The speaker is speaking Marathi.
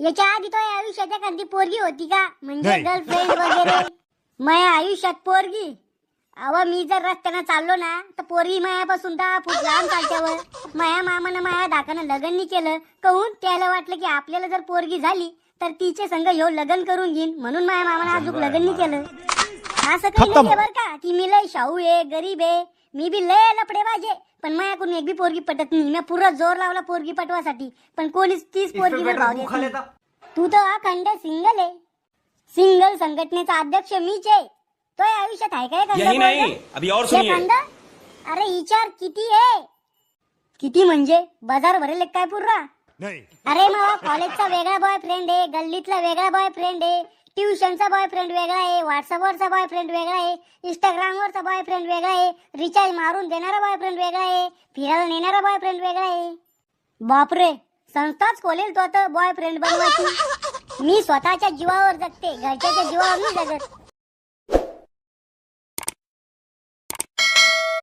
याच्या आधी तो आयुष्यात एखादी पोरगी होती का? म्हणजे नाही. गर्लफ्रेंड वगैरे. माझ्या आयुष्यात पोरगी. अव मी जर रस्त्यानं चाललो ना तर पोरगी मायापासून दहा फूट लांब चालत्यावर. माया मामानं माया धाकानं लग्न नाही केलं. कहून त्याला वाटलं की आपल्याला जर पोरगी झाली तर तिचे संग ह्यो लग्न करून घेईन. म्हणून माया मामानं अजून लग्न नाही केलं. असं काही खतम. नाही बर का? की मी लय शाहू आहे गरीब आहे. मी बी लय लपडे बाजे. पण मायाकडून एक बी पोरगी पटत नाही. मी पुरा जोर लावला पोरगी पटवासाठी. पण कोणीच तीच पोरगी भाव देत नाही. तू तर अखंड सिंगल आहे. सिंगल संघटनेचा अध्यक्ष मीच आहे. तो या आयुष्यात आहे काय एखादा यही नहीं. पोरगा? अभी और सुनिए. एखादा? अरे विचार किती आहे किती म्हणजे? बाजार भरेल काय पुरा नाही. अरे मग कॉलेजचा वेगळा बॉयफ्रेंड आहे गल्लीतला वेगळा बॉयफ्रेंड आहे. ट्युशनचा बॉयफ्रेंड वेगळा आहे व्हॉट्सअपवरचा बॉयफ्रेंड वेगळा आहे इंस्टाग्रामवरचा बॉयफ्रेंड वेगळा आहे रिचार्ज मारून देणारा बॉयफ्रेंड वेगळा आहे फिरायला नेणारा बॉयफ्रेंड वेगळा आहे. बापरे संस्थाच खोलेल तो आता बॉयफ्रेंड बनवायची. मी स्वतःच्या जीवावर जगते घरच्याच्या जीवावर नाही जगत.